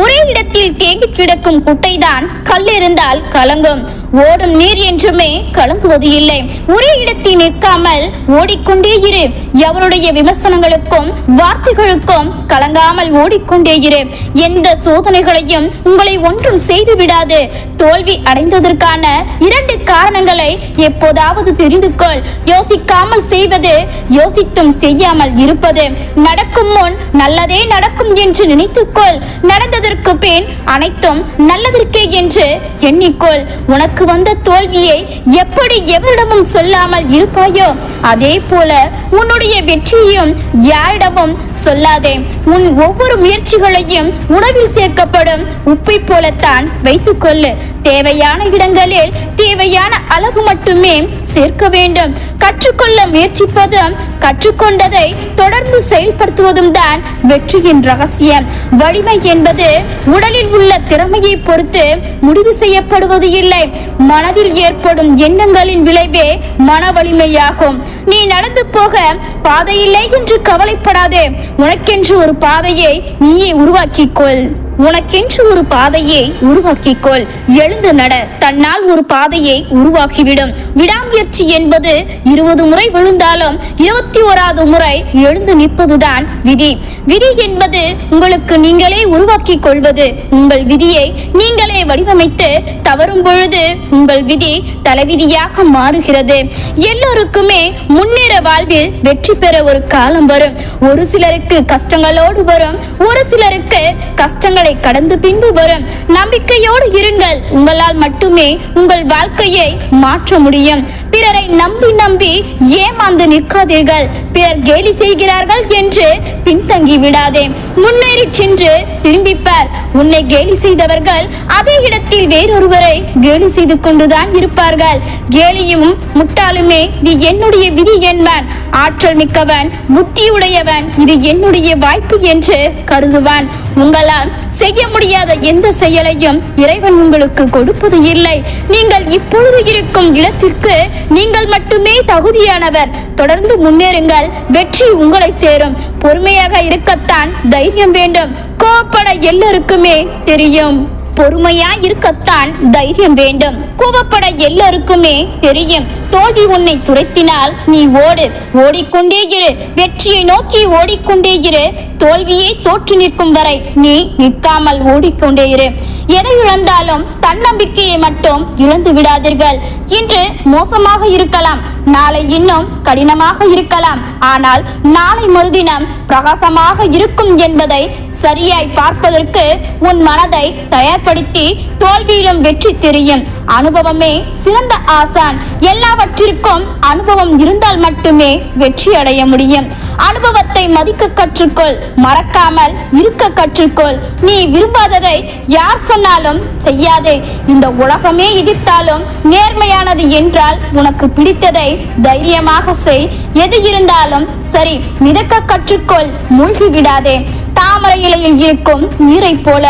ஒரே இடத்தில் தேங்கி கிடக்கும் குட்டைதான் கல் இருந்தால் கலங்கும். ஓடும் நீர் என்றுமே கலங்குவது இல்லை. ஒரே இடத்தில் நிற்காமல் ஓடிக்கொண்டே இரு. எவருடைய விமர்சனங்களுக்கும் வார்த்தைகளுக்கும் கலங்காமல் ஓடிக்கொண்டே இரு. எந்த சோதனைகளையும் உங்களை ஒன்றும் செய்து விடாது. தோல்வி அடைந்ததற்கான இரண்டு காரணங்களை எப்போதாவது தெரிந்து கொள். யோசிக்காமல் செய்வது யோசித்தும் செய்யாமல் இருப்பது. நடக்கும் முன் நல்லதே நடக்கும் என்று நினைத்துக்கொள் நடந்தது நடந்ததற்கு பின் அனைத்தும் நல்லதற்கே என்று எண்ணிக்கொள். உனக்கு வந்த தோல்வியை எப்படி எவரிடமும் சொல்லாமல் இருப்பாயோ அதே போல உன்னுடைய வெற்றியையும் யாரிடமும் சொல்லாதே. உன் ஒவ்வொரு முயற்சிகளையும் உணவில் சேர்க்கப்படும் உப்பை போலத்தான் வைத்துக்கொள்ளு. தேவையான இடங்களில் தேவையான அளவு மட்டுமே சேர்க்க வேண்டும். கற்றுக்கொள்ள முயற்சிப்பதும் கற்றுக்கொண்டதை தொடர்ந்து செயல்படுத்துவதும் தான் வெற்றியின் ரகசியம். வலிமை என்பது உடலில் உள்ள திறமையை பொறுத்து முடிவு செய்யப்படுவது இல்லை. மனதில் ஏற்படும் எண்ணங்களின் விளைவே மன வலிமையாகும். நீ நடந்து போக பாதையில்லை என்று கவலைப்படாதே. உனக்கென்று ஒரு பாதையை நீயே உருவாக்கிக்கொள் உனக்கென்று ஒரு பாதையை உருவாக்கிக்கொள். எழுந்து நட. தன்னால் ஒரு பாதையை உருவாக்கிவிடும். விடாமுயற்சி என்பது இருபது முறை விழுந்தாலும் இருபத்தி ஓராவது முறை எழுந்து நிற்பதுதான் விதி. விதி என்பது உங்களுக்கு நீங்களே உருவாக்கி கொள்வது. உங்கள் விதியை நீங்களே வடிவமைத்து தவறும் பொழுது உங்கள் விதி தலைவிதியாக மாறுகிறது. எல்லோருக்குமே முன்னேற வாழ்வில் வெற்றி பெற ஒரு காலம் வரும். ஒரு சிலருக்கு கஷ்டங்களோடு வரும். ஒரு சிலருக்கு கஷ்டங்களை கடந்து பின்பு வரும். நம்பிக்கையோடு இருங்கள். உங்களால் மட்டுமே உங்கள் வாழ்க்கையை மாற்ற முடியும். பிறரை நம்பி நம்பி ஏமாந்து நிற்காதீர்கள். பிறர் கேலி செய்கிறார்கள் என்று பின்தங்கி விடாதே. முன்னேறி சென்று திரும்பிப்பார். உன்னை கேலி செய்தவர்கள் அதே இடத்தில் வேறொருவரை கேலி செய்து கொண்டுதான் இருப்பார்கள். கேலியும் முட்டாளுமே இது என்னுடைய விதி என்பான். ஆற்றல் மிக்கவன் புத்தியுடையவன் இது என்னுடைய வாய்ப்பு என்று கருதுவான். உங்களால் செய்ய முடியாத எந்த செயலையும் இறைவன் உங்களுக்கு கொடுப்பது இல்லை. நீங்கள் இப்பொழுது இருக்கும் இடத்திற்கு நீங்கள் மட்டுமே தகுதியானவர். தொடர்ந்து முன்னேறுங்கள். வெற்றி உங்களை சேரும். பொறுமையாக இருக்கத்தான் தைரியம் வேண்டும். கோப்பட எல்லோருக்குமே தெரியும். பொறுமையா இருக்கத்தான் தைரியம் வேண்டும். கோவப்பட எல்லோருக்குமே தெரியும். தோல்வி உன்னை துரைத்தினால் நீ ஓடு. ஓடிக்கொண்டே இரு. வெற்றியை நோக்கி ஓடிக்கொண்டே இரு. தோல்வியை தோற்று நிற்கும் வரை நீ நிற்காமல் ஓடிக்கொண்டே இரு. எதை இழந்தாலும் தன்னம்பிக்கையை மட்டும் இழந்து விடாதீர்கள். இன்று மோசமாக இருக்கலாம். நாளை இன்னும் கடினமாக இருக்கலாம். ஆனால் நாளை மறுதினம் பிரகாசமாக இருக்கும் என்பதை சரியாய் பார்ப்பதற்கு உன் மனதை தயார்படுத்தி தோல்வியிலும் வெற்றி தெரியும். அனுபவமே சிறந்த ஆசான். எல்லாவற்றிற்கும் அனுபவம் இருந்தால் மட்டுமே வெற்றி அடைய முடியும். அனுபவத்தை மதிக்க கற்றுக்கொள் மறக்காமல் இருக்க கற்றுக்கொள். நீ விரும்பாததை யார் சொன்னாலும் செய்யாதே. இந்த உலகமே எதிர்த்தாலும் நேர்மையானது என்றால் உனக்கு பிடித்ததை தைரியமாக செய். எது இருந்தாலும் சரி மிதக்க கற்றுக்கொள் மூழ்கி விடாதே தாமரை இலையில் இருக்கும் நீரை போல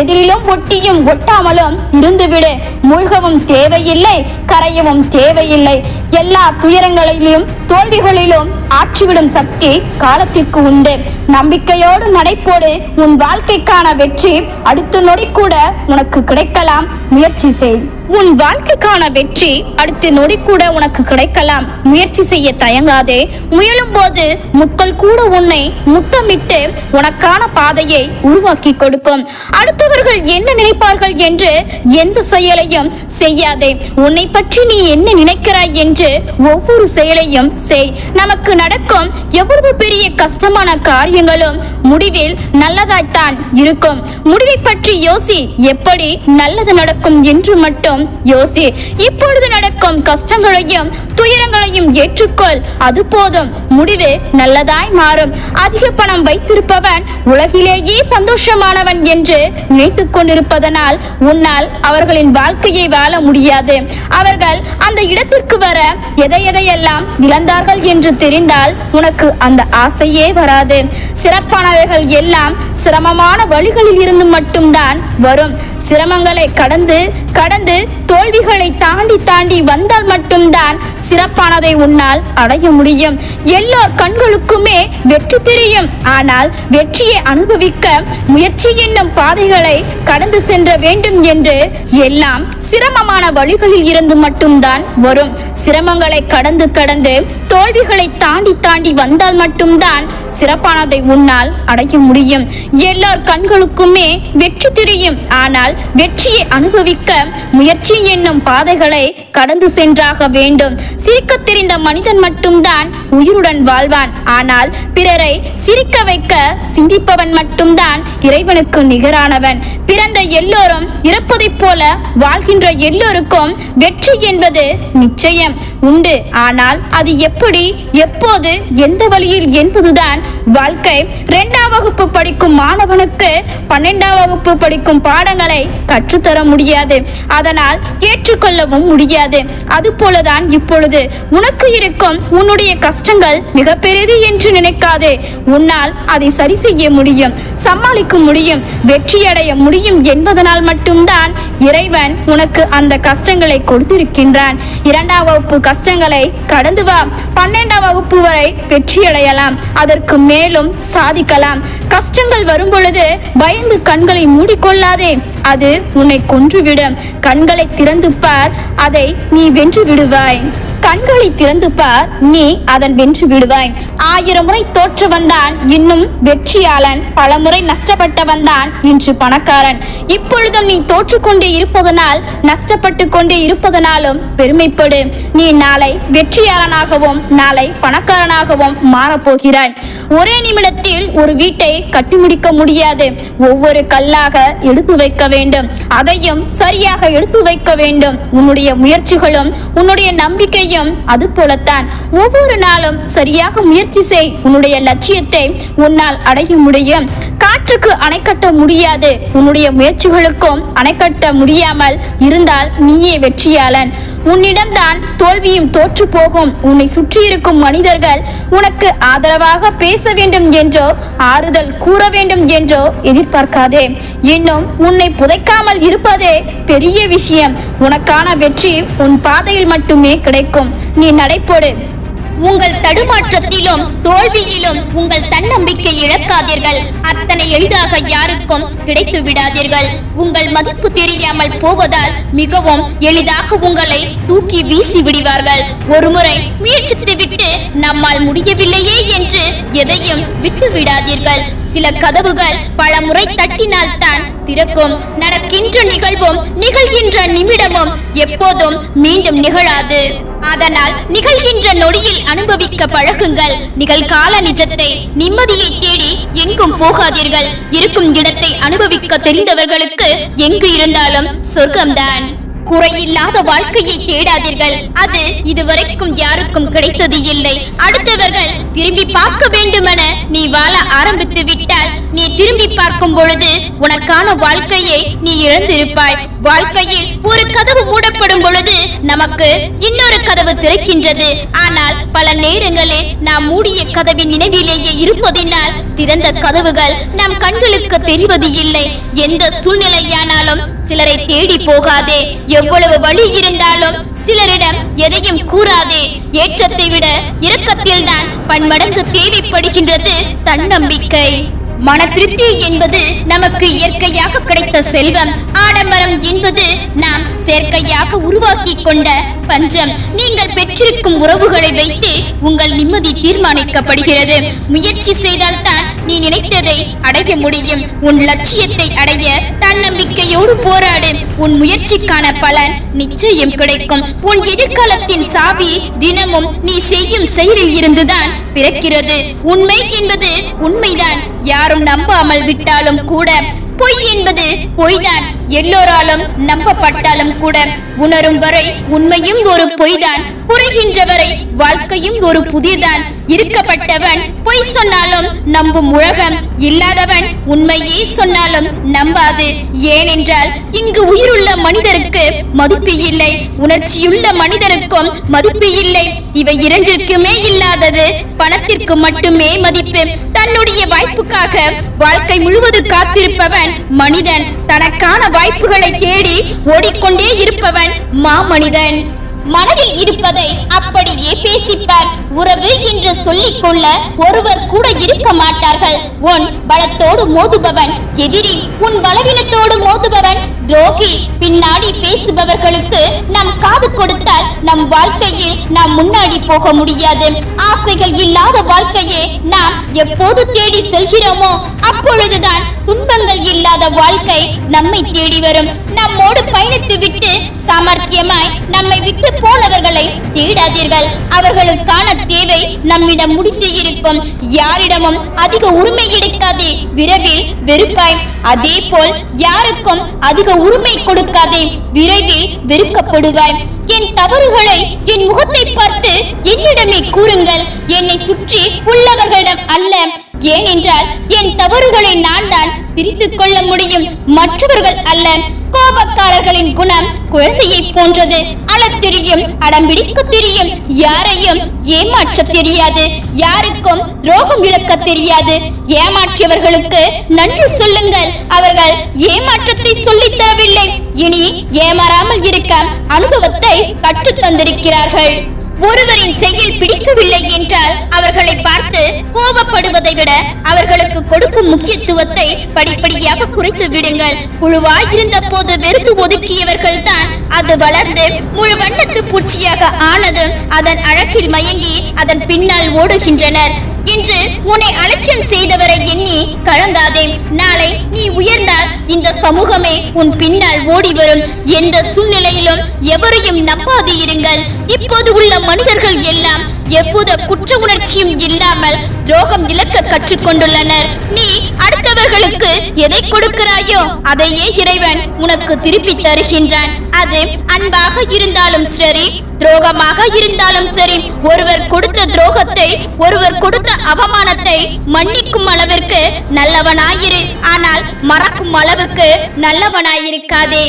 எதிரிலும் ஒட்டியும் ஒட்டாமலும் இருந்துவிடு. மூழ்கவும் தேவையில்லை கரையவும் தேவையில்லை. எல்லா துயரங்களிலும் தோல்விகளிலும் ஆற்றிவிடும் சக்தி காலத்திற்கு உண்டு. நம்பிக்கையோடு நடைபோடு உன் வாழ்க்கைக்கான வெற்றி அடுத்த நொடி கூட உனக்கு கிடைக்கலாம். முயற்சி செய். உன் வாழ்க்கைக்கான வெற்றி அடுத்த நொடி கூட உனக்கு கிடைக்கலாம். முயற்சி செய்ய தயங்காதே. முயலும் போது முட்கள் கூட உன்னை முத்தமிட்டு உனக்கான பாதையை உருவாக்கி கொடுக்கும். அடுத்தவர்கள் என்ன நினைப்பார்கள் என்று எந்த செயலையும் செய்யாதே. உன்னை பற்றி நீ என்ன நினைக்கிறாய் என்று ஒவ்வொரு செயலையும் செய். நமக்கு நடக்கும் எவ்வளவு பெரிய கஷ்டமான காரியங்களும் முடிவில் நல்லதாய்த்தான் இருக்கும். முடிவை பற்றி யோசி. எப்படி நல்லது நடக்கும் என்று மட்டும் யோசி. இப்பொழுது நடக்கும் கஷ்டங்களையும் துயரங்களையும் ஏற்றுக்கொள். அது போதும். முடிவு நல்லதாய் மாறும். அதிக பணம் வைத்திருப்பவன் உலகிலேயே சந்தோஷமானவன் என்று நினைத்துக் கொண்டிருப்பதனால் உன்னால் அவர்களின் வாழ்க்கையை வாழ முடியாது. அவர்கள் அந்த இடத்திற்கு வர எதை எதையெல்லாம் இழந்தார்கள் என்று தெரிந்தால் உனக்கு அந்த ஆசையே வராது. சிறப்பானவைகள் எல்லாம் சிரமமான வழிகளில் இருந்து மட்டும்தான் வரும். சிரமங்களை கடந்து கடந்து தோல்விகளை தாண்டி தாண்டி வந்தால் மட்டும்தான் சிறப்பானதை உன்னால் அடைய முடியும். எல்லோர் கண்களுக்குமே வெற்றி தெரியும். ஆனால் வெற்றியை அனுபவிக்க முயற்சி என்னும் பாதைகளை கடந்து சென்ற வேண்டும் என்று எல்லாம் சிரமமான வழிகளில் இருந்து மட்டும்தான் வரும். சிரமங்களை கடந்து கடந்து தோல்விகளை தாண்டி தாண்டி வந்தால் மட்டும்தான் சிறப்பானதை உன்னால் அடைய முடியும். எல்லார் கண்களுக்குமே வெற்றி தெரியும். ஆனால் வெற்றியை அனுபவிக்க முயற்சி என்னும் பாதைகளை கடந்து சென்றாக வேண்டும். சிரிக்க தெரிந்த மனிதன் மட்டும்தான் உயிருடன் வாழ்வான். ஆனால் பிறரை சிரிக்க வைக்க சிந்திப்பவன் மட்டும்தான் இறைவனுக்கு நிகரானவன். பிறந்த எல்லோரும் இறப்பதைப் போல வாழ்கின்ற எல்லோருக்கும் வெற்றி என்பது நிச்சயம் உண்டு. ஆனால் அது எப்படி எப்போது எந்த வழியில் என்பதுதான் வாழ்க்கை இரண்டாம் வகுப்பு படிக்கும் மாணவனுக்கு பன்னெண்டாம் வகுப்பு படிக்கும் பாடங்களை கற்றுத்தர முடியாது. அதனால் ஏற்றுக்கொள்ளவும் முடியாது. அது போலதான் இப்பொழுது உனக்கு இருக்கும் உன்னுடைய கஷ்டங்கள் மிக பெரிது என்று நினைக்காதே. உன்னால் அதை சரி செய்ய முடியும் சமாளிக்க முடியும் வெற்றியடைய முடியும் என்பதனால் மட்டும்தான் இறைவன் உனக்கு அந்த கஷ்டங்களை கொடுத்திருக்கின்றான். இரண்டாம் வகுப்பு கஷ்டங்களை கடந்து வா. பன்னெண்டாம் வகுப்பு வரை வெற்றியடையலாம். அதற்கு மேலும் சாதிக்கலாம். கஷ்டங்கள் வரும் பொழுது பயந்து கண்களை மூடிக்கொள்ளாதே. அது உன்னை கொன்றுவிடும். கண்களை திறந்து பார். அதை நீ வென்று விடுவாய். கண்களை திறந்து பார் நீ அதன் வென்று விடுவாய். ஆயிரம் முறை தோற்றவன் தான் இன்னும் வெற்றியாளன் பல முறை நஷ்டப்பட்டவன் தான் இன்று பணக்காரன். இப்பொழுதும் நீ தோற்றுக்கொண்டே இருப்பதனால் நஷ்டப்பட்டு கொண்டே இருப்பதனாலும் பெருமைப்படு. நீ நாளை வெற்றியாளனாகவும் நாளை பணக்காரனாகவும் மாறப்போகிறாய். ஒரே நிமிடத்தில் ஒரு வீட்டை கட்டி முடிக்க முடியாது. ஒவ்வொரு கல்லாக எடுத்து வைக்க வேண்டும். அதையும் சரியாக எடுத்து வைக்க வேண்டும். உன்னுடைய முயற்சிகளும் உன்னுடைய நம்பிக்கையும் அது போலத்தான். ஒவ்வொரு நாளும் சரியாக முயற்சி செய். உன்னுடைய லட்சியத்தை உன்னால் அடைய முடியும். காற்றுக்கு அணை கட்ட முடியாது. உன்னுடைய முயற்சிகளுக்கும் அணை கட்ட முடியாமல் இருந்தால் நீயே வெற்றியாளன். உன்னிடம்தான் தோல்வியும் தோற்று போகும். உன்னை சுற்றி இருக்கும் மனிதர்கள் உனக்கு ஆதரவாக பேச வேண்டும் என்றோ ஆறுதல் கூற வேண்டும் என்றோ எதிர்பார்க்காதே. இன்னும் உன்னை புதைக்காமல் இருப்பதே பெரிய விஷயம். உனக்கான வெற்றி உன் பாதையில் மட்டுமே கிடைக்கும். நீ நடைபோடு. உங்கள் தடுமாற்றத்திலும் தோல்வியிலும் உங்கள் தன்னம்பிக்கை இழக்காதீர்கள். அத்தனை எளிதாக யாருக்கும் கிடைத்து விடாதீர்கள். உங்கள் மதிப்பு தெரியாமல் போவதால் மிகவும் எளிதாக உங்களை தூக்கி வீசி விடுவார்கள். ஒருமுறை முயற்சித்து விட்டு நம்மால் முடியவில்லையே என்று எதையும் விட்டு விடாதீர்கள் சில கதவுகள் பல முறை தட்டினால் தான் திறக்கும். நடக்கின்ற நிகழ்வும் நிகழ்கின்ற நிமிடமும் எப்போதும் மீண்டும் நிகழாது. அதனால் நிகழ்கின்ற நொடியில் அனுபவிக்க பழகுங்கள். நிகழ்கால நிஜத்தை நிம்மதியை தேடி எங்கும் போகாதீர்கள். இருக்கும் இடத்தை அனுபவிக்க தெரிந்தவர்களுக்கு எங்கு இருந்தாலும் சொர்க்கம்தான். குறையில்லாத வாழ்க்கையை தேடாதீர்கள். அது இதுவரைக்கும் யாருக்கும் கிடைத்தது இல்லை. அடுத்தவர்கள் திரும்பி பார்க்க வேண்டுமென நீ வாழ ஆரம்பித்து விட்டால் நீ திரும்பி பார்க்கும் பொழுது உனக்கான வாழ்க்கையை நீ இழந்திருப்பாய். வாழ்க்கையில் ஒரு கதவு மூடப்படும் பொழுது நமக்கு இன்னொரு கதவு திறக்கின்றது. ஆனால் பல நேரங்களில் நாம் மூடிய கதவின் நினைவிலேயே இருப்பதினால் திறந்த கதவுகள் நம் கண்களுக்கு தெரிவது இல்லை. எந்த சூழ்நிலையானாலும் சிலரை தேடி போகாதே. எவ்வளவு வழி இருந்தாலும் சிலரிடம் எதையும் கூறாதே. ஏற்றத்தை விட இரக்கத்தில் தான் பன்மடங்கு தேவைப்படுகின்றது தன்னம்பிக்கை. மன திருப்தி என்பது நமக்கு இயற்கையாக கிடைத்த செல்வம். ஆடம்பரம் என்பது நாம் செயற்கையாக உருவாக்கி கொண்ட பஞ்சம். நீங்கள் பெற்றிருக்கும் உறவுகளை வைத்து உங்கள் நிம்மதி தீர்மானிக்கப்படுகிறது. முயற்சி செய்தால்தான் நீ நினைத்ததை அடைய முடியும். உன் லட்சியத்தை அடைய தன்னம்பிக்கையோடு போராடு. உன் முயற்சிக்கான பலன் நிச்சயம் கிடைக்கும். உன் எதிர்காலத்தின் சாவி தினமும் நீ செய்யும் செயலில் இருந்துதான் பிறக்கிறது. உண்மை என்பது உண்மைதான். யாரும் நம்பாமல் விட்டாலும் கூட பொய் என்பது பொய்தான். எல்லோராலும் நம்பப்பட்டாலும் கூட உணரும் வரை உண்மையும் ஒரு பொய்தான் புரிகின்றவரை வாழ்க்கையும் ஒரு புதிர்தான். இருக்கப்பட்டவன் பொய் சொன்னாலும் நம்பும் உலகம் இல்லாதவன் உண்மையே சொன்னாலும் நம்பாது. ஏனென்றால் இங்கு உயிருள்ள மனிதருக்கு மதிப்பு இல்லை உணர்ச்சியுள்ள மனிதருக்கும் மதிப்பு இல்லை. இவை இரண்டிற்குமே இல்லாதது பணத்திற்கு மட்டுமே மதிப்பு. தன்னுடைய வாய்ப்புக்காக வாழ்க்கை முழுவதும் காத்திருப்பவன் மனிதன். தனக்கான வாய்ப்புகளை தேடி ஓடிக்கொண்டே இருப்பவன் மாமனிதன். மனதில் இருப்பதை அப்படியே பேசிப்பார். உறவு என்று சொல்லிக் கொள்ள ஒருவர் கூட இருக்க மாட்டார்கள். உன் பலத்தோடு மோதுபவன் எதிரி உன் பலவீனத்தோடு மோதுபவன் துரோகி பின்னாடி பேசுபவர்களுக்கு நாம் காது கொடுத்தால் நம் வாழ்க்கையில் நாம் முன்னாடி போக முடியாது. ஆசைகள் இல்லாத வாழ்க்கையே நாம் எப்போது தேடி செல்கிறோமோ அப்பொழுதுதான் துன்பங்கள் இல்லாத வாழ்க்கை நம்மை தேடி வரும். நம்மோடு பயணித்து விட்டு சாமர்த்தியமாய் நம்மை விட்டு போனவர்களை தேடாதீர்கள். அவர்களுக்கான தேவை நம்மிடம் முடிந்து இருக்கும். யாரிடமும் அதிக உரிமை எடுக்காதே. விரைவில் வெறுப்பாய். அதே போல் யாருக்கும் அதிக உரிமை கொடுக்காதே. விரைவில் வெறுக்கப்படுவாய். என் தவறுகளை என் முகத்தை பார்த்து என்னிடமே கூறுங்கள். என்னை சுற்றி உள்ளவர்களிடம் அல்ல. ஏனென்றால் என் தவறுகளை நான் தான் திரித்துக் கொள்ள முடியும். மற்றவர்கள் அல்ல. கோபக்காரர்களின் குணம் குழந்தையை போன்றது. அழத் தெரியும் அடம்பிடிக்க தெரியும். யாரையும் ஏமாற்ற தெரியாது. யாருக்கும் துரோகம் இழக்க தெரியாது. ஏமாற்றியவர்களுக்கு நன்றி சொல்லுங்கள். அவர்கள் ஏமாற்றத்தை சொல்லி தரவில்லை. இனி ஏமாறாமல் இருக்க அனுபவத்தை கற்றுத் தந்திருக்கிறார்கள். ஒருவரின் செயல் பிடிக்கவில்லை என்றால் அவர்களை பார்த்து கோபப்படுவதை விட அவர்களுக்கு கொடுக்கும் முக்கியத்துவத்தை படிப்படியாக குறைத்து விடுங்கள். புழுவாய் இருந்த போது வெறுத்து ஒதுக்கியவர்கள் தான் அது வளர்ந்து முழு வண்ணத்து பூச்சியாக ஆனது அதன் அழகில் மயங்கி அதன் பின்னால் ஓடுகின்றனர். இன்று உன்னை அலட்சியம் செய்தவரை எண்ணி கலங்காதே. நாளை நீ உயர்ந்தால் இந்த சமூகமே உன் பின்னால் ஓடி வரும் எந்த சூழ்நிலையிலும் எவரையும் நம்பாது இருங்கள். இப்போது உள்ள மனிதர்கள் எல்லாம் எவ்வித குற்ற உணர்ச்சியும் இல்லாமல் துரோகம் இழக்க கற்றுக்கொண்டுள்ளனர். நீ அடுத்தவர்களுக்கு எதை கொடுக்கிறாயோ அதையே இறைவன் உனக்கு திருப்பி தருகின்றான். அது அன்பாக இருந்தாலும் சரி துரோகமாக இருந்தாலும் சரி ஒருவர் கொடுத்த துரோகத்தை ஒருவர் கொடுத்த அவமானத்தை மன்னிக்கும் அளவிற்கு நல்லவனாயிரு. ஆனால் மறக்கும் அளவுக்கு நல்லவனாயிருக்காதே.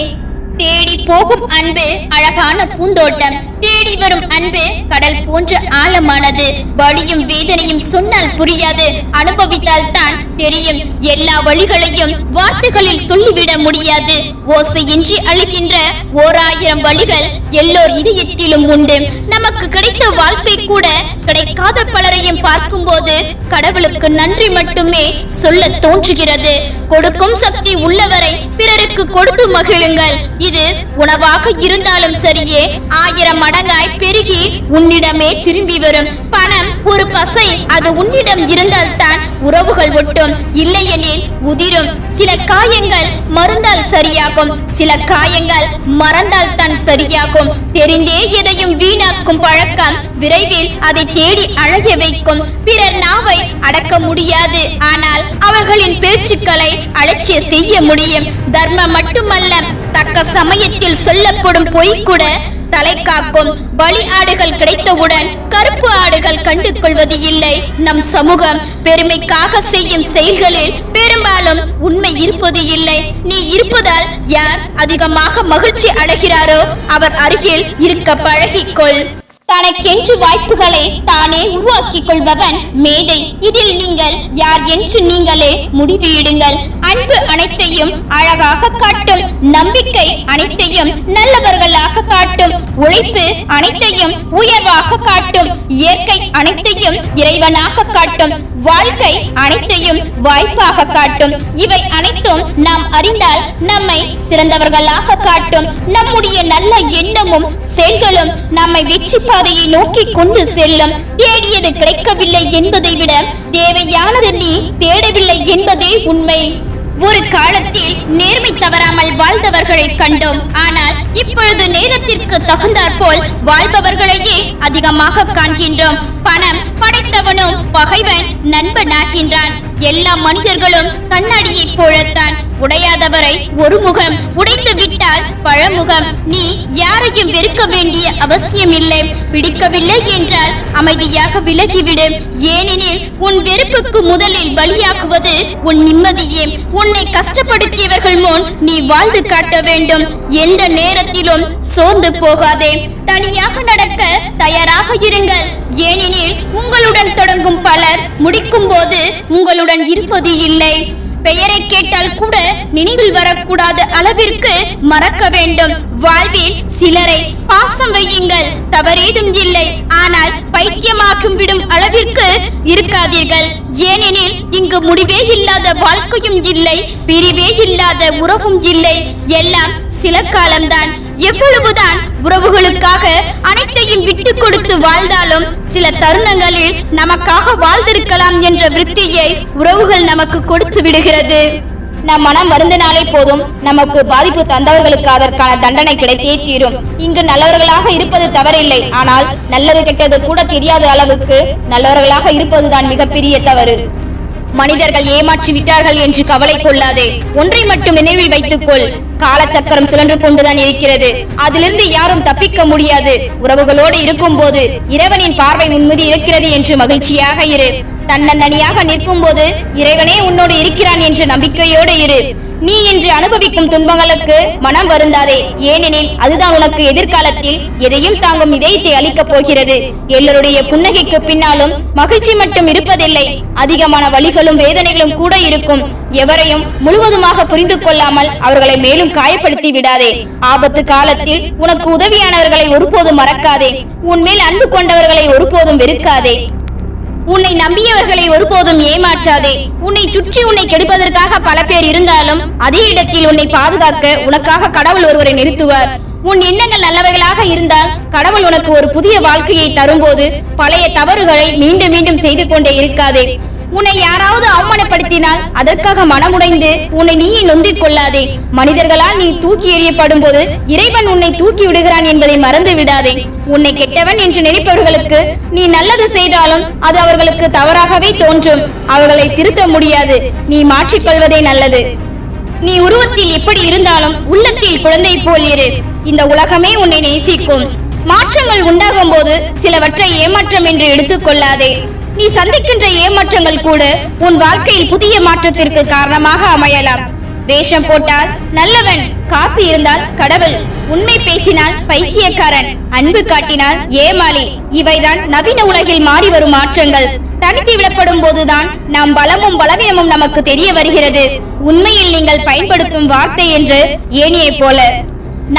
தேடி போகும் அன்பு அழகான பூந்தோட்டம். தேடி வரும் அன்பு கடல் போன்ற ஆழமானது. வலியும் வேதனையும் சொன்னால் புரியாது. அனுபவித்தால் தான் தெரியும். எல்லா வழிகளையும் வார்த்தைகளில் சொல்லிவிட முடியாது. ஓசையின்றி அழுகின்ற ஓர் ஆயிரம் வழிகள் எல்லோர் இதயத்திலும் உண்டு. நமக்கு கிடைத்த வாழ்க்கை கூட கிடைக்காத பலரையும் பார்க்கும்போது கடவுளுக்கு நன்றி மட்டுமே சொல்ல தோன்றுகிறது. கொடுக்கும் சக்தி உள்ளவரை பிறருக்கு கொடுத்து மகிழுங்கள். இது உணவாக இருந்தாலும் சரியே ஆயிரம் மடங்காய் பெருகி உன்னிடமே திரும்பி வரும். பணம் ஒரு பசை அது உன்னிடம் இருந்தால்தான் உறவுகள் ஒட்டும். இல்லையெனில் உதிரும். சில காயங்கள் மருந்தால் சரியாகும். சில காயங்கள் மறந்தால் தான் சரியாகும். தெரிந்தே எதையும் வீணாக்கும் பழக்கம் விரைவில் அதை தேடி அழக வைக்கும். பிறர் நாவை அடக்க முடியாது. ஆனால் அவர்களின் பேச்சுக்களை அலட்சிய செய்ய முடியும். தர்மம் மட்டுமல்ல தக்க சமயத்தில் சொல்லப்படும் பொய் கூட தலை காக்கும். பலி ஆடுகள் கிடைத்தவுடன் கருப்பு ஆடுகள் கண்டு கொள்வது இல்லை. நம் சமூகம் பெருமைக்காக செய்யும் செயல்களில் பெரும்பாலும் உண்மை இருப்பது இல்லை. நீ இருப்பதால் யார் அதிகமாக மகிழ்ச்சி அடைகிறாரோ அவர் அருகில் இருக்க பழகிக்கொள். தனக்கென்று வாய்ப்புகளை தானே உருவாக்கிக் கொள்பவன் மேதை. இதில் நீங்கள் யார் என்று நீங்களே முடிவிடுங்கள் அன்பு அனைத்தையும் அழகாக காட்டும் நம்பிக்கை அனைத்தையும் நல்லவர்களாக காட்டும் உழைப்பு அனைத்தையும் உயர்வாக காட்டும் இயற்கை அனைத்தையும் இறைவனாக காட்டும் வாழ்க்கை அனைத்தையும் வாய்ப்பாக காட்டும். இவை அனைத்தும் நாம் அறிந்தால் நம்மை சிறந்தவர்களாக காட்டும். நம்முடைய நல்ல எண்ணமும் செயல்களும் நம்மை வெற்றி பாதையை நோக்கி கொண்டு செல்லும். தேடியது கிடைக்கவில்லை என்பதை விட தேவையானது நீ தேடவில்லை என்பதே உண்மை. ஒரு காலத்தில் நேர்மை தவறாமல் வாழ்ந்தவர்களை கண்டோம். ஆனால் இப்பொழுது நேரத்திற்கு தகுந்தாற் போல் வாழ்பவர்களையே அதிகமாக காண்கின்றோம். பணம் படைத்தவனும் பகைவன் நண்பனாகின்றான். எல்லா மனிதர்களும் கண்ணாடியைப் போலத்தான் உடையாதவரை ஒரு முகம் உடைந்து விட்டால் பழமுகம். நீ யாரையும் வெறுக்க வேண்டிய அவசியம் இல்லை பிடிக்கவில்லை என்றால் அமைதியாக விலகிவிடு. ஏனெனில் உன் வெறுப்புக்கு முதலில் பலியாக்குவது உன் நிம்மதியே. உன்னை கஷ்டப்படுத்தியவர்கள் முன் நீ வாழ்ந்து காட்ட வேண்டும். எந்த நேரத்திலும் சோர்ந்து போகாதே. தனியாக நடக்க தயாராக இருங்கள். ஏனெனில் பலர் முடிக்கும் போது உங்களுடன் இருப்பது இல்லை. பெயரை கேட்டால் கூட நினைவில் வரக்கூடாத அளவிற்கு மறக்க வேண்டும். வாழ்வில் சிலரை பாசம் வையுங்கள். தவறேதும் இல்லை. ஆனால் பைத்தியமாக்கும் விடும் அளவிற்கு இருக்காதீர்கள். ஏனெனில் இங்கு முடிவே இல்லாத வாழ்க்கையும் இல்லை பிரிவே இல்லாத உறவும் இல்லை. எல்லாம் சில காலம்தான். எவ்வளவுதான் உறவுகளுக்காக அனைத்தையும் விட்டு கொடுத்து வாழ்ந்தாலும் சில தருணங்களில் நமக்காக வாழ்ந்திருக்கலாம் என்ற விருத்தியை உறவுகள் நமக்கு கொடுத்து விடுகிறது. நம் மனம் வருந்தினாலே போதும் நமக்கு பாதிப்பு தந்தவர்களுக்கு அதற்கான தண்டனை கிடைத்தே தீரும். இங்கு நல்லவர்களாக இருப்பது தவறில்லை. ஆனால் நல்லது கெட்டது கூட தெரியாத அளவுக்கு நல்லவர்களாக இருப்பதுதான் மிகப்பெரிய தவறு. மனிதர்கள் ஏமாற்றி விட்டார்கள் என்று கவலை கொள்ளாதே. ஒன்றை மட்டும் நினைவில் வைத்துக்கொள். காலச்சக்கரம் சுழன்று கொண்டுதான் இருக்கிறது. அதிலிருந்து யாரும் தப்பிக்க முடியாது. உறவுகளோடு இருக்கும் போது இறைவனின் பார்வை உன் இருக்கிறது என்று மகிழ்ச்சியாக இரு. தன்னந்தனியாக நிற்கும் போது இறைவனே உன்னோடு இருக்கிறான் என்ற நம்பிக்கையோடு இரு. நீ இன்று அனுபவிக்கும் துன்பங்களுக்கு மனம் வருந்தாதே. ஏனெனில் அதுதான் உனக்கு எதிர்காலத்தில் எதையும் தாங்கும் இதயத்தை அளிக்கப் போகிறது. எல்லோருடைய புன்னகைக்கு பின்னாலும் மகிழ்ச்சி மட்டும் இருப்பதில்லை. அதிகமான வலிகளும் வேதனைகளும் கூட இருக்கும். எவரையும் முழுவதுமாக புரிந்து கொள்ளாமல் அவர்களை மேலும் காயப்படுத்தி விடாதே. ஆபத்து காலத்தில் உனக்கு உதவியானவர்களை ஒருபோதும் மறக்காதே. உன்மேல் அன்பு கொண்டவர்களை ஒருபோதும் வெறுக்காதே. உன்னை நம்பியவர்களை ஒருபோதும் ஏமாற்றாதே. உன்னை சுற்றி உன்னை கெடுப்பதற்காக பல பேர் இருந்தாலும் அதே இடத்தில் உன்னை பாதுகாக்க உனக்காக கடவுள் ஒருவரை நிறுத்துவார். உன் எண்ணங்கள் நல்லவைகளாக இருந்தால் கடவுள் உனக்கு ஒரு புதிய வாழ்க்கையை தரும்போது பழைய தவறுகளை மீண்டும் மீண்டும் செய்து கொண்டே இருக்காதே. உன்னை யாராவது அவமானப்படுத்தினால் அதற்காக மனமுடைந்து உன்னை நீயே நொந்திக் கொள்ளாதே. மனிதர்களால் நீ தூக்கி எறியப்படும் போது இறைவன் உன்னை தூக்கி விடுகிறான் என்பதை மறந்து விடாதே. உன்னை கெட்டவன் என்று நினைப்பவர்களுக்கு நீ நல்லது செய்தாலும் அது அவர்களுக்கு தவறாகவே தோன்றும். அவர்களை திருத்த முடியாது. நீ மாற்றிக்கொள்வதே நல்லது. நீ உருவத்தில் எப்படி இருந்தாலும் உள்ளத்தில் குழந்தை போல் இரு. இந்த உலகமே உன்னை நேசிக்கும். மாற்றங்கள் உண்டாகும் போது சிலவற்றை ஏமாற்றம் என்று எடுத்துக்கொள்ளாதே நீ சந்திக்கின்ற ஏமாற்றங்கள் கூட உன் வாழ்க்கையில் புதிய மாற்றத்திற்கு காரணமாக அமையலாம். வேஷம் போட்டால் நல்லவன் காசு இருந்தால் கடவுள் உண்மை பேசினால் பைத்தியக்காரன் அன்பு காட்டினால் ஏமாளி. இவைதான் நவீன உலகில் மாறி வரும் மாற்றங்கள். தனித்து விடப்படும் போதுதான் நாம் பலமும் பலவீனமும் நமக்கு தெரிய வருகிறது. உண்மையில் நீங்கள் பயன்படுத்தும் வார்த்தை என்று ஏனியை போல.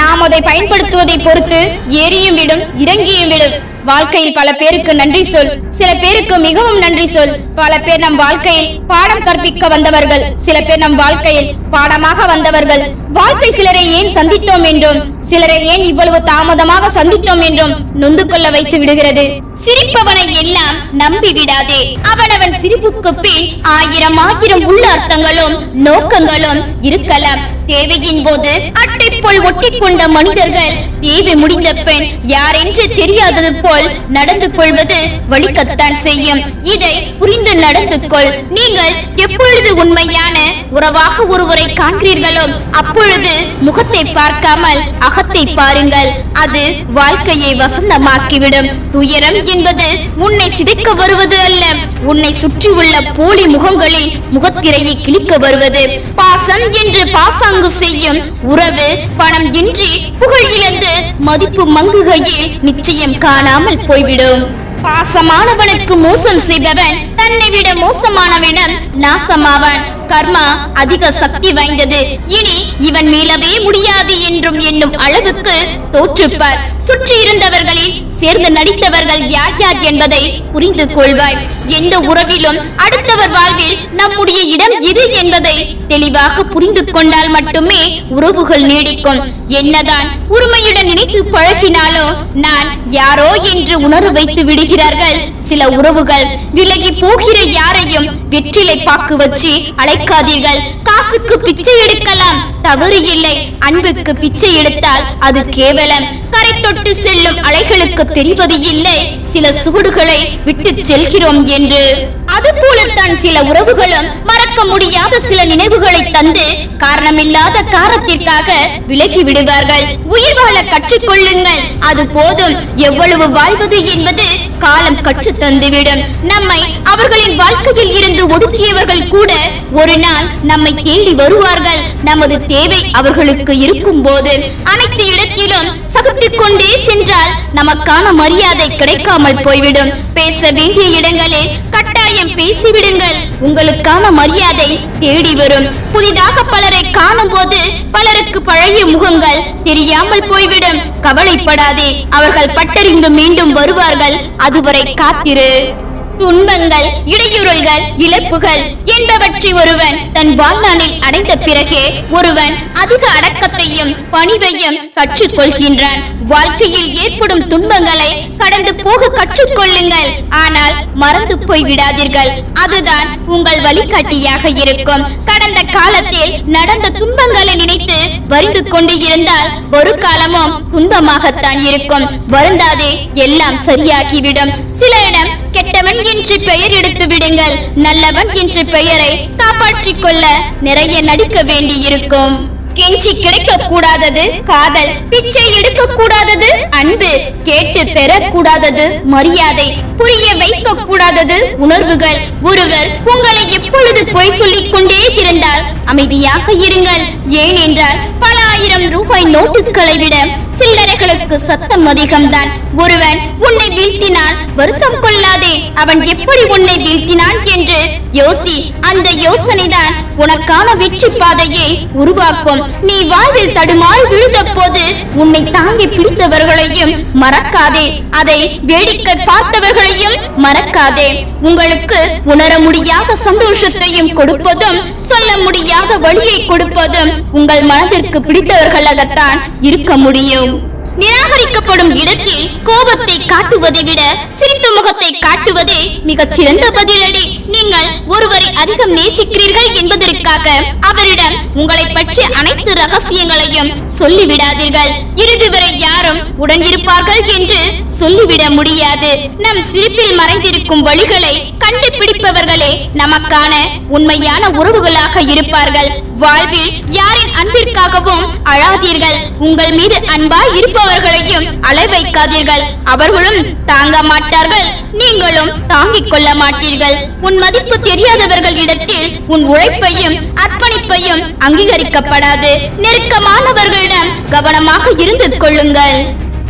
நாம் அதை பயன்படுத்துவதை பொறுத்து ஏறியும் விடும் இறங்கியும் விடும். வாழ்க்கையில் பல பேருக்கு நன்றி சொல். சில பேருக்கு மிகவும் நன்றி சொல். பல பேர் நம் வாழ்க்கையில் பாடம் கற்பிக்க வந்தவர்கள். சில பேர் நம் வாழ்க்கையில் பாடமாக வந்தவர்கள். வாழ்க்கை சிலரை ஏன் சந்தித்தோம் என்றும் சிலரை ஏன் இவ்வளவு தாமதமாக சந்தித்தோம் என்றும் நொந்து கொள்ள வைத்து விடுகிறது. சிரிப்பவனை எல்லாம் நம்பி விடாதே. அவனவன் சிரிப்புக்கு பின் ஆயிரம் ஆயிரம் உள்ள அர்த்தங்களும் நோக்கங்களும் இருக்கலாம். தேவையின் போது அட்டை போல் ஒட்டிக்கொண்ட மனிதர்கள் தேவை முடிந்த பெண் யார் என்று தெரியாதது போல் நடந்து கொள்வது வலிக்கத்தான் செய்யும். இதை புரிந்து நடந்து கொள் நீங்கள் எப்பொழுது உண்மையான உறவாக ஒருவரை காண்கிறீர்களோ அப்பொழுது முகத்தை பார்க்காமல் அகத்தை பாருங்கள். அது வாழ்க்கையை வசந்தமாக்கிவிடும். துயரம் என்பது உன்னை சிதைக்க வருவது அல்ல. உன்னை சுற்றியுள்ள போலி முகங்களில் முகத்திரையை கிழிக்க வருவது. பாசம் என்று பாசம் பாசாங்கு செய்யும் உறவு பணம் இன்றி புகழ் இழந்து மதிப்பு மங்குகையில் நிச்சயம் காணாமல் போய்விடும். பாசமானவனுக்கு மோசம் செய்பவன் தன்னை விட மோசமானவனும் நாசமாவான். கர்மா அதிக சக்தி வாய்ந்தது. இனி இவன் மீளவே முடியாது என்றும் என்னும் அளவுக்கு தோற்றுப்பார். சுற்றி இருந்தவர்களில் சேர்ந்து நடித்தவர்கள் யார் யார் என்பதை புரிந்து கொள்வாய். எந்த உறவிலும் அடுத்தவர் வாழ்வில் நம்முடைய இடம் எது என்பதை தெளிவாக புரிந்து கொண்டால் மட்டுமே உறவுகள் நீடிக்கும். என்னதான் உரிமையுடன் நினைத்து பழகினாலோ நான் யாரோ என்று உணர்வு வைத்து விடுகிறார்கள் சில உறவுகள். விலகி போகிற யாரையும் வெற்றிலை பாக்கு வச்சு அழை அழைக்காதீர்கள் காசுக்கு பிச்சை எடுக்கலாம். தவறு இல்லை. அன்புக்கு பிச்சை எடுத்தால் அது கேவலம். கரை தொட்டு செல்லும் அலைகளுக்கு தெரிவது இல்லை. சில சுவடுகளை விட்டு செல்கிறோம் என்று. அதுபோலத்தான் சில உறவுகளும் மறக்க முடியாத சில நினைவுகளை தந்து காரணமில்லாத காரத்திற்காக விலகி விடுவார்கள். உயிர் வாழ கற்றுக்கொள்ளுங்கள் அது போதும். எவ்வளவு வாழ்வது என்பது காலம் கற்று தந்துவிடும். நம்மை அவர்களின் வாழ்க்கையில் இருந்து ஒதுக்கியவர்கள் கூட ஒரு நாள் நம்மை தேடி வருவார்கள். நமது தேவை அவர்களுக்கு இருக்கும் போது அனைத்து இடத்திலும் சகுத்திக் கொண்டே சென்றால் நமக்கான மரியாதை கிடைக்காமல் போய்விடும். பேச வேண்டிய இடங்களில் கட்டாயம் பேசிவிடுங்கள். உங்களுக்கான மரியாதை தேடி வரும். புதிதாக பலரை காணும் போது பலருக்கு பழைய முகங்கள் தெரியாமல் போய்விடும். கவலைப்படாதே. அவர்கள் பட்டறிந்து மீண்டும் வருவார்கள். அதுவரை காத்திரு. துன்பங்கள் இடையூறல்கள் இழப்புகள் என்பவற்றை ஒருவன் தன் வாழ்நாளில் அடைந்த பிறகே ஒருவன் அதிக அடக்கத்தையும் பணிவையும் கற்றுக்கொள்கின்றான். வாழ்க்கையில் ஏற்படும் துன்பங்களை கடந்து போக கற்றுக்கொள்ளுங்கள். ஆனால் மறந்து போய் விடாதீர்கள் அதுதான் உங்கள் வழிகாட்டியாக இருக்கும். கடந்த காலத்தில் நடந்த துன்பங்களை நினைத்து வருந்து கொண்டு இருந்தால் ஒரு காலமும் துன்பமாகத்தான் இருக்கும். வருந்தாதே எல்லாம் சரியாகிவிடும். சிலரிடம் கெட்டவன் என்று பெயர் எடுத்து விடுங்கள். நல்லவன் என்ற பெயரை காப்பாற்றிக் கொள்ள நிறைய நடிக்க வேண்டியிருக்கும். கெஞ்சி கிடைக்க கூடாதது காதல் பிச்சை எடுக்க கூடாதது அன்பு கேட்டு பெற கூடாதது மரியாதை புரிய வைக்க கூடாதது உணர்வுகள் ஒருவர் உங்களை எப்பொழுது பொய் சொல்லிக் கொண்டே இருந்தால் அமைதியாக இருங்கள். ஏனென்றால் பல ஆயிரம் ரூபாய் நோட்டுகளை விட சில்லறைகளுக்கு சத்தம் அதிகம்தான். ஒருவன் உன்னை வீழ்த்தினால் வருத்தம் கொள்ளாதே. அவன் எப்படி உன்னை வீழ்த்தினான் என்று யோசி. அந்த யோசனைதான் உனக்கான வெற்றி பாதையை உருவாக்கும். நீ வாழ்வில் தடுமாறி விழுந்த போது உன்னை தாங்கி பிடித்தவர்களையும் மறக்காதே. அதை வேடிக்கை பார்த்தவர்களையும் மறக்காதே. உங்களுக்கு உணர முடியாத சந்தோஷத்தையும் கொடுப்பதும் சொல்ல முடியாத வழியை கொடுப்பதும் உங்கள் மனதிற்கு பிடித்தவர்களாகத்தான் இருக்க முடியும். நிராகரிக்கப்படும் இடத்தில் கோபத்தை காட்டுவதை விட சிரித்த முகத்தை காட்டுவதே மிகச் சிறந்த பதிலடி. நீங்கள் ஒருவரை அதிகம் நேசிக்கிறீர்கள் என்பதற்காக அவரிடம் உங்களை பற்றி அனைத்து ரகசியங்களையும் சொல்லிவிடாதீர்கள். இறுதி வரை யாரும் உடன் இருப்பார்கள் என்று சொல்லிவிட முடியாது. நம் சிரிப்பில் மறைந்திருக்கும் வழிகளை கண்டுபிடிப்பவர்களே நமக்கான உண்மையான உறவுகளாக இருப்பார்கள். வாழ்வில் யாரின் அன்பிற்காகவும் அழாதீர்கள். உங்கள் மீது அன்பாய் இருப்பவர்களையும் அலை வைக்காதீர்கள். அவர்களும் தாங்க மாட்டார்கள். நீங்களும் தாங்கிக் கொள்ள மாட்டீர்கள். உன் மதிப்பு தெரியாதவர்கள் இடத்தில் உன் உழைப்பையும் அர்ப்பணிப்பையும் அங்கீகரிக்கப்படாது. நெருக்கமானவர்களிடம் கவனமாக இருந்து கொள்ளுங்கள்.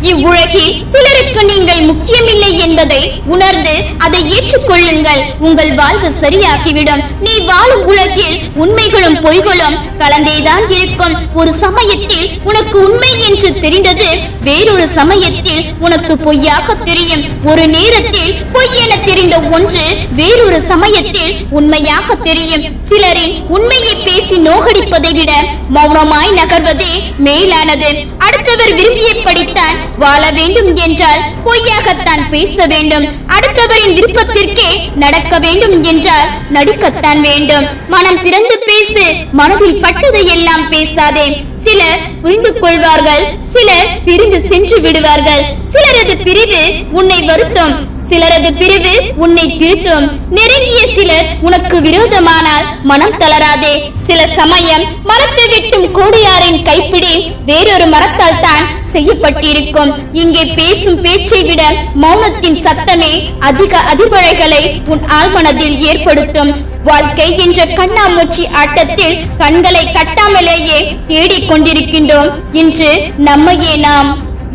இவ்வுலகில் சிலருக்கு நீங்கள் முக்கியமில்லை என்பதை உணர்ந்து அதை ஏற்றுக்கொள்ளுங்கள். உங்கள் வாழ்வு சரியாகிவிடும். நீ வாழும் உலகில் உண்மைகளும் பொய்களும் கலந்தேதான் இருக்கும். ஒரு சமயத்தில் உனக்கு உண்மை என்று தெரிந்தது வேறொரு சமயத்தில் உனக்கு பொய்யாக தெரியும். ஒரு நேரத்தில் பொய் என தெரிந்த ஒன்று வேறொரு சமயத்தில் உண்மையாக தெரியும். சிலரின் உண்மையை பேசி நோகடிப்பதை விட மௌனமாய் நகர்வதே மேலானது. அடுத்தவர் விரும்பியபடித்தான் வாழ வேண்டும் என்றால் பொய்யாகத்தான் பேச வேண்டும். அடுத்தவரின் விருப்பத்திற்கே நடக்க வேண்டும் என்றால் நடிக்கத்தான் வேண்டும். மனம் திறந்து பேசு மனதில் பட்டதை எல்லாம் பேசாதே. சிலர் புரிந்து கொள்வார்கள் சிலர் பிரிந்து சென்று விடுவார்கள். சிலரது பிரிவு உன்னை வருத்தும் சிலரது பிரிவு உன்னை திருத்தும். நெருங்கிய சிலர் உனக்கு விரோதமானால் மனம் தளராதே. சில சமயம் மரத்தை வெட்டும் கோடியாரின் கைப்பிடி வேறொரு மரத்தால் தான் செய்யப்பட்டிருக்கும். இங்கே பேசும் பேச்சை விட மௌனத்தின் சத்தமே அதிக அதிர்வலைகளை உன் ஆழ்மனதில் ஏற்படுத்தும். வாழ்க்கை என்ற கண்ணாமூச்சி ஆட்டத்தில் கண்களை கட்டாமலேயே தேடிக் கொண்டிருக்கின்றோம் இன்று நம்மையே நாம்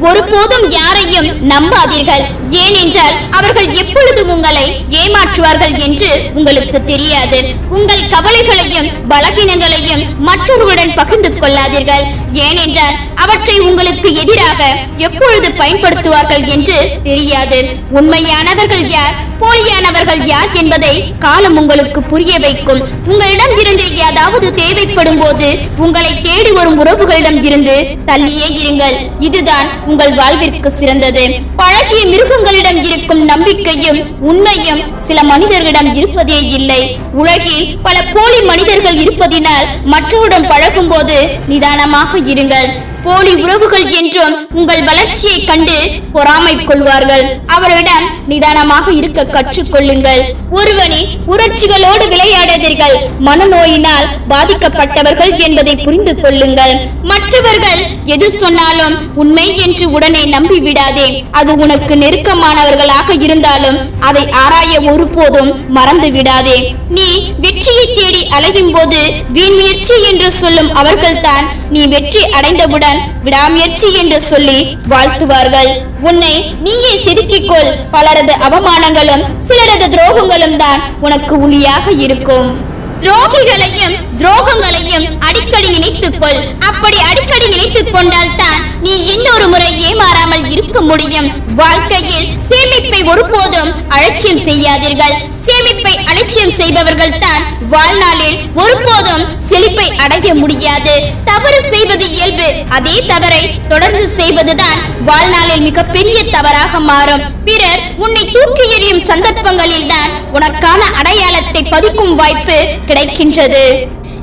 ஒருபோதும் யாரையும் நம்பாதீர்கள். ஏனென்றால் அவர்கள் எப்பொழுது உங்களை ஏமாற்றுவார்கள் என்று உங்களுக்கு தெரியாது. உங்கள் கவலைகளையும் பலவீனங்களையும் மற்றொருவருடன் பகிர்ந்து கொள்ளாதீர்கள். ஏனென்றால் அவற்றை உங்களுக்கு எதிராக எப்பொழுது பயன்படுத்துவார்கள் என்று தெரியாது. உண்மையானவர்கள் யார் போலியானவர்கள் யார் என்பதை காலம் உங்களுக்கு புரிய வைக்கும். உங்களிடம் இருந்து ஏதாவது தேவைப்படும் போது உங்களை தேடி வரும் உறவுகளிடம் இருந்து தள்ளியே இருங்கள். இதுதான் உங்கள் வாழ்விற்கு சிறந்தது. பழகிய மிருகங்களிடம் இருக்கும் நம்பிக்கையும் உண்மையும் சில மனிதர்களிடம் இருப்பதே இல்லை. உலகில் பல போலி மனிதர்கள் இருப்பதினால் மற்றவருடன் பழகும் போது நிதானமாக இருங்கள். போலி உறவுகள் என்றும் உங்கள் வளர்ச்சியை கண்டு பொறாமை கொள்வார்கள். அவரிடம் நிதானமாக இருக்க கற்றுக்கொள்ளுங்கள். ஒருவனி உணர்ச்சிகளோடு விளையாடாதீர்கள். மனநோயினால் பாதிக்கப்பட்டவர்கள் என்பதை புரிந்து கொள்ளுங்கள் மற்றவர்கள் எது சொன்னாலும் உண்மை என்று உடனே நம்பி விடாதே அது உனக்கு நெருக்கமானவர்களாக இருந்தாலும் அதை ஆராய ஒருபோதும் மறந்து விடாதே நீ வெற்றியை தேடி அலையும் போது வீண் முயற்சி என்று சொல்லும் அவர்கள்தான் நீ வெற்றி அடைந்தவுடன் விடாமுயற்சி என்று சொல்லி வாழ்த்துவார்கள். உன்னை நீயே செதுக்கிக்கொள். பலரது அவமானங்களும் சிலரது துரோகங்களும் தான் உனக்கு உளியாக இருக்கும். துரோகிகளையும் துரோகங்களையும் அடிக்கடி நினைத்துக்கொள். அப்படி அடிக்கடி நினைத்துக் கொண்டால் தான் நீ இன்னொரு முறை ஏமாறாமல் இருக்க முடியும். வாழ்க்கையில் சேமிப்பை ஒருபோதும் அலட்சியம் செய்யாதீர்கள். சேமிப்பை அலட்சியம் செய்பவர்கள் தான் வாழ்நாளில் ஒருபோதும் செழிப்பை அடைய முடியாது. தவறு செய்வது இயல்பு அதே தவறை தொடர்ந்து செய்வதுதான் வாழ்நாளில் மிகப்பெரிய தவறாக மாறும். பிறர் உன்னை தூக்கி எறியும் சந்தர்ப்பங்களில் தான் உனக்கான அடையாளத்தை பதிக்கும் வாய்ப்பு கிடைக்கின்றது.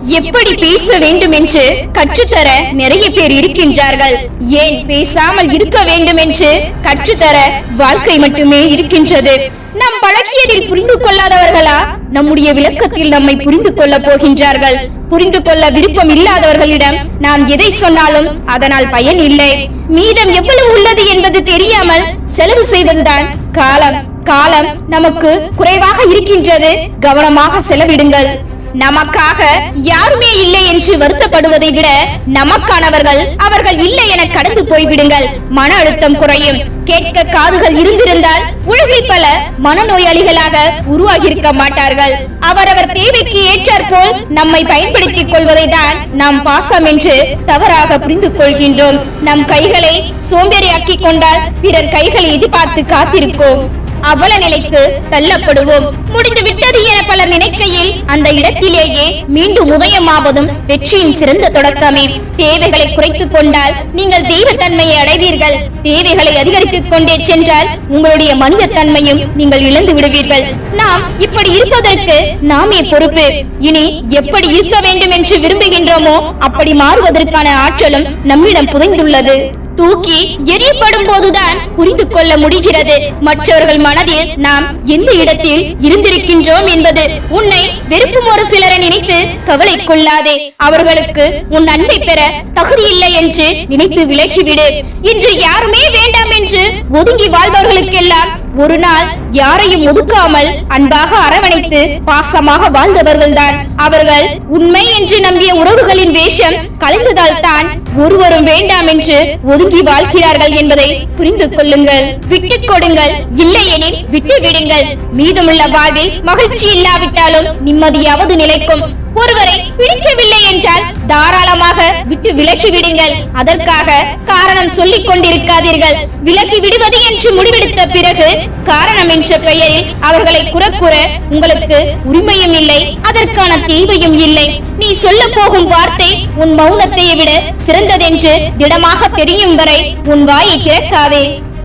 எப்படி பேச வேண்டும் என்று கற்றுத்தர நிறைய பேர் இருக்கின்றார்கள். ஏன் பேசாமல் இருக்க வேண்டும் என்று கற்றுத்தர வாழ்க்கை மட்டுமே இருக்கின்றது. நம் பழகியதில் புரிந்து கொள்ளாதவர்களா? நம்முடைய விளக்கத்தில் நம்மை புரிந்து கொள்ள போகின்றார்கள். புரிந்து கொள்ள விருப்பம் இல்லாதவர்களிடம் நாம் எதை சொன்னாலும் அதனால் பயன் இல்லை. மீதம் எவ்வளவு உள்ளது என்பது தெரியாமல் செலவு செய்வதுதான் காலம். காலம் நமக்கு குறைவாக இருக்கின்றது. கவனமாக செலவிடுங்கள். நமக்காக யாருமே இல்லை என்று வருத்தப்படுவதை விட நமக்கானவர்கள் அவர்கள் இல்லை என கடந்து போய்விடுங்கள். மன அழுத்தம் குறையும். கேட்க காதுகள் இருந்திருந்தால் உலகில் பல மனநோயாளிகளாக உருவாகி இருக்க மாட்டார்கள். அவரவர் தேவைக்கு ஏற்றாற்போல் நம்மை பயன்படுத்திக் கொள்வதை தான் நாம் பாசம் என்று தவறாக புரிந்து கொள்கின்றோம். நம் கைகளை சோம்பேறியாக்கிக் கொண்டால் பிறர் கைகளை எதிர்பார்த்து காத்திருக்கோம் அவல நிலைக்கு தள்ளப்படுவோம். முடிந்து விட்டது என பலர் நினைக்கையில் அந்த இடத்திலேயே மீண்டும் உதயமாவதும் வெற்றியின் சிறந்த தொடக்கமே. தேவைகளை குறைத்துக் கொண்டால் நீங்கள் தெய்வத்தன்மையை அடைவீர்கள். தேவைகளை அதிகரித்துக் கொண்டே சென்றால் உங்களுடைய மனித தன்மையும் நீங்கள் இழந்து விடுவீர்கள். நாம் இப்படி இருப்பதற்கு நாமே பொறுப்பு. இனி எப்படி இருக்க வேண்டும் என்று விரும்புகின்றோமோ அப்படி மாறுவதற்கான ஆற்றலும் நம்மிடம் புதைந்துள்ளது. தூக்கி எரியப்படும் போதுதான் புரிந்து கொள்ள முடிகிறது. மற்றவர்கள் மனதில் நாம் எந்த இடத்தில் இருந்திருக்கின்றோம் என்பது உன்னை வெறுக்கும் ஒரு சிலரை நினைத்து கவலை கொள்ளாதே. அவர்களுக்கு உன் அன்பை பெற தகுதியில்லை என்று நினைத்து விலகிவிடு. இன்று யாருமே வேண்டாம் என்று ஒதுங்கி வாழ்பவர்களுக்கெல்லாம் ஒரு நாள் யாரையும் ஒதுக்காமல் அன்பாக அரவணைத்து பாசமாக வாழ்ந்தவர்கள்தான். அவர்கள் உண்மை என்று நம்பிய உறவுகளின் வேஷம் கலைந்ததால் தான் ஒருவரும் வேண்டாம் என்று ஒதுங்கி வாழ்கிறார்கள் என்பதை புரிந்து கொள்ளுங்கள். விட்டுக் கொடுங்கள். இல்லையெனில் விட்டு விடுங்கள் மீதமுள்ள வாழ்வில் மகிழ்ச்சி இல்லாவிட்டாலும் நிம்மதியாவது நிலைக்கும். ஒருவரை பிடிக்கவில்லை என்றால் தாராளமாக விட்டு விலகி விடுங்கள். அதற்காக காரணம் சொல்லிக் கொண்டிருக்காதீர்கள். விலகி விடுவது என்று முடிவெடுத்த பிறகு காரணம் என்ற பெயரில் அவர்களை குறக்குற உங்களுக்கு உரிமையும் இல்லை அதற்கான தேவையும் இல்லை. நீ சொல்ல போகும் வார்த்தை உன் மௌனத்தை விட சிறந்ததென்று திடமாக தெரியும் வரை உன் வாயை திறக்காதே.